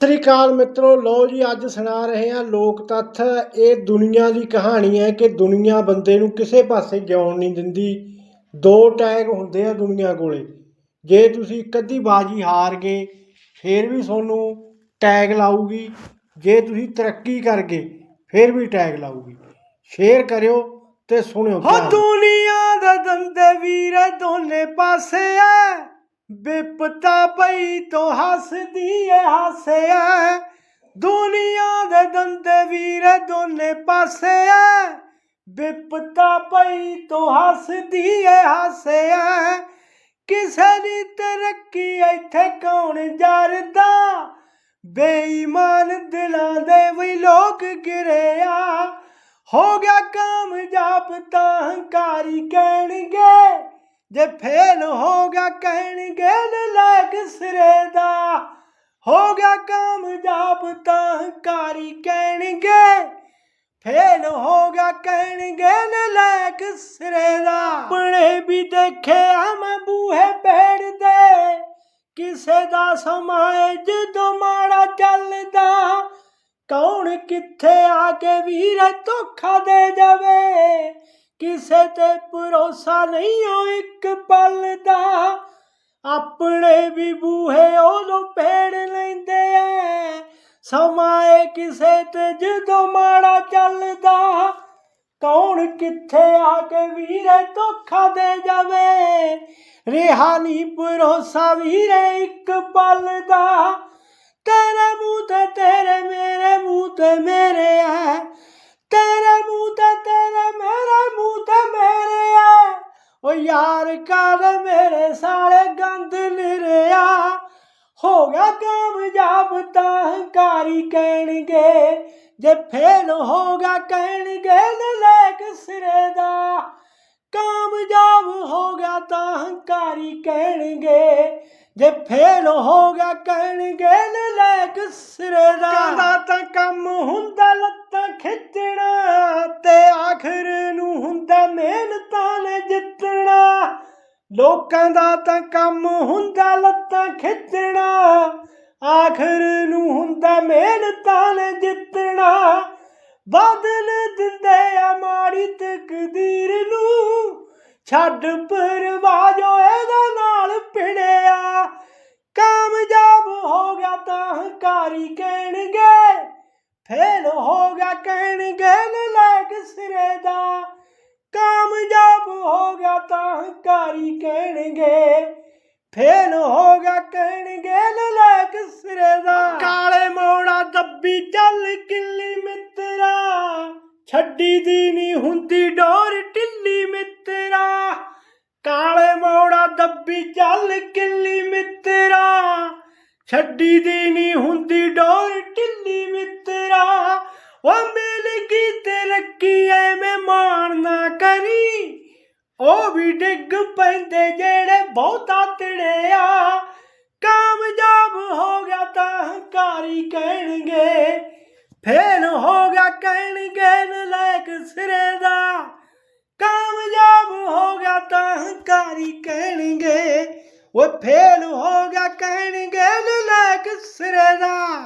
ਸਤਿ ਸ੍ਰੀ ਅਕਾਲ ਮਿੱਤਰੋ ਲੋ ਜੀ ਅੱਜ ਸੁਣਾ ਰਹੇ ਹਾਂ ਲੋਕ ਤੱਥ। ਇਹ ਦੁਨੀਆ ਦੀ ਕਹਾਣੀ ਹੈ ਕਿ ਦੁਨੀਆ ਬੰਦੇ ਨੂੰ ਕਿਸੇ ਪਾਸੇ ਜਿਉਣ ਨਹੀਂ ਦਿੰਦੀ। ਦੋ ਟੈਗ ਹੁੰਦੇ ਆ ਦੁਨੀਆ ਕੋਲੇ। ਜੇ ਤੁਸੀਂ ਇੱਕ ਅੱਧੀ ਬਾਜੀ ਹਾਰ ਗਏ, ਫੇਰ ਵੀ ਤੁਹਾਨੂੰ ਟੈਗ ਲਾਊਗੀ। ਜੇ ਤੁਸੀਂ ਤਰੱਕੀ ਕਰ ਗਏ, ਫੇਰ ਵੀ ਟੈਗ ਲਾਊਗੀ। ਸ਼ੇਅਰ ਕਰਿਓ ਤੇ ਸੁਣਿਓ ਹੋ ਦੁਨੀਆ ਦੇ ਦੰਦੇ ਵੀਰੇ ਦੋਨੇ ਪਾਸੇ ਐ ਬਿਪਤਾ ਪਈ ਤੋਂ ਹੱਸਦੀ ਏ, ਹਾਸੇ ਐ ਦੁਨੀਆ ਦੇ ਦੰਦੇ ਵੀਰੇ ਦੋਨੇ ਪਾਸੇ ਐ ਬਿਪਤਾ ਪਈ ਤੋਂ ਹੱਸਦੀ ਏ, ਹਾਸੇ ਐ ਕਿਸੇ ਦੀ ਤਰੱਕੀ ਇੱਥੇ ਕੌਣ ਜਰਦਾ? ਬੇਈਮਾਨ ਦਿਲਾਂ ਦੇ ਵੀ ਲੋਕ ਗਿਰੇ ਹੋ ਗਿਆ ਕਾਮਯਾਬ ਤਾਂ ਹੰਕਾਰੀ ਕਹਿਣਗੇ। ਜੇ ਫੇਲ ਹੋ ਗਿਆ ਕਹਿਣਗੇ ਨਲਾਇਕ ਸਿਰੇ ਦਾ, ਹੋ ਗਿਆ ਕਾਮਯਾਬ ਤਾਂ ਹੰਕਾਰੀ ਕਹਿਣਗੇ। ਫੇਲ ਹੋ ਗਿਆ ਕਹਿਣਗੇ ਨਲਾਇਕ ਸਿਰੇ ਦਾ। ਆਪਣੇ ਵੀ ਦੇਖਿਆ ਮੈਂ ਬੂਹੇ ਪੇੜ ਦੇ ਕਿਸੇ ਦਾ ਸਮਾਂ ਜਦੋਂ ਮਾੜਾ ਚੱਲਦਾ, ਕੌਣ ਕਿੱਥੇ ਆ ਕੇ ਵੀਰ ਧੋਖਾ ਦੇ ਜਾਵੇ? ਕਿਸੇ ਤੇ ਭਰੋਸਾ ਨਹੀਂ ਉਹ ਇੱਕ ਪਲ ਦਾ। ਆਪਣੇ ਵੀ ਬੂਹੇ ਉਦੋਂ ਪੇੜ ਲੈਂਦੇ ਐ। ਸਮਾਂ ਕਿਸੇ ਤੇ ਜਦੋਂ ਮਾੜਾ ਚੱਲਦਾ, ਕੌਣ ਕਿੱਥੇ ਆ ਕੇ ਵੀਰੇ ਧੋਖਾ ਦੇ ਜਾਵੇ? ਰਿਹਾ ਨਹੀਂ ਭਰੋਸਾ ਵੀਰੇ ਇੱਕ ਪਲ ਦਾ। ਤੇਰੇ ਮੂੰਹ ਤੇ ਓ ਯਾਰ ਕਰ ਮੇਰੇ ਸਾਲੇ ਗੰਦ ਨਿਰਿਆ। ਹੋ ਗਿਆ ਕਾਮਯਾਬ ਤਾਂ ਹੰਕਾਰੀ ਕਹਿਣਗੇ। ਜੇ ਫੇਲ ਹੋ ਗਿਆ ਕਹਿਣਗੇ ਨਲਾਇਕ ਸਿਰੇ ਦਾ। ਕਾਮਯਾਬ ਹੋ ਗਿਆ ਤਾਂ ਹੰਕਾਰੀ ਕਹਿਣਗੇ। ਜੇ ਫੇਲ ਹੋ ਗਿਆ ਕਹਿਣਗੇ ਨਲਾਇਕ ਸਿਰੇ ਦਾ। ਕਹਿੰਦਾ ਤਾਂ ਕੰਮ ਹੁੰਦਾ ਲੋਕਾਂ ਦਾ ਤਾਂ ਕੰਮ ਹੁੰਦਾ ਲੱਤਾਂ ਖਿੱਚਣਾ, ਆਖਰ ਨੂੰ ਹੁੰਦਾ ਮਿਹਨਤਾਂ ਨੇ ਜਿੱਤਣਾ। ਬਾਦਲ ਦਿੰਦੇ ਆ ਮਾੜੀ ਤਕਦੀਰ ਨੂੰ, ਛੱਡ ਪਰਵਾਹ ਜੋ ਇਹਦਾ ਨਾਲ ਪਿੜਿਆ ਕਾਮਯਾਬ ਹੋ ਗਿਆ ਤਾਂ ਹੰਕਾਰੀ ਕਹਿਣਗੇ, ਫੇਲ ਹੋ ਗਿਆ ਕਹਿਣਗੇ ਨਲਾਇਕ ਸਿਰੇ ਦਾ। ਹੋ ਗਿਆ ਤਾਂ ਹੰਕਾਰੀ ਕਹਿਣਗੇ, ਫੇਲ ਹੋ ਗਿਆ ਕਹਿਣਗੇ ਨਲਾਇਕ ਸਿਰੇ ਦਾ। ਕਾਲੇ ਮੋੜਾ ਦੱਬੀ ਚੱਲ ਕਿੱਲੀ ਮਿੱਤਰਾ, ਛੱਡੀ ਦੀ ਨਹੀਂ ਹੁੰਦੀ ਡੋਰ ਢਿੱਲੀ ਮਿੱਤਰਾ। ਕਾਲੇ ਮੋੜਾ ਦੱਬੀ ਚੱਲ ਕਿੱਲੀ ਮਿੱਤਰਾ, ਛੱਡੀ ਦੀ ਨਹੀਂ ਹੁੰਦੀ ਡੋਰ ਢਿੱਲੀ ਮਿੱਤਰਾ। ਉਹ ਮਿਲ ਗਈ ਤਰੱਕੀ ਐਵੇਂ ਮਾਣ ਨਾ ਕਰੀ। ਉਹ ਵੀ ਡਿੱਗ ਪੈਂਦੇ ਜਿਹੜੇ ਬਹੁਤਾ ਤੜਿਆ। ਕਾਮਯਾਬ ਹੋ ਗਿਆ ਤਾਂ ਹੰਕਾਰੀ ਕਹਿਣਗੇ। ਫੇਲ ਹੋ ਗਿਆ ਕਹਿਣਗੇ ਨਲਾਇਕ ਸਿਰੇ ਦਾ। ਕਾਮਯਾਬ ਹੋ ਗਿਆ ਤਾਂ ਹੰਕਾਰੀ ਕਹਿਣਗੇ। ਉਹ ਫੇਲ ਹੋ ਗਿਆ ਕਹਿਣਗੇ ਨਲਾਇਕ ਸਿਰੇ ਦਾ।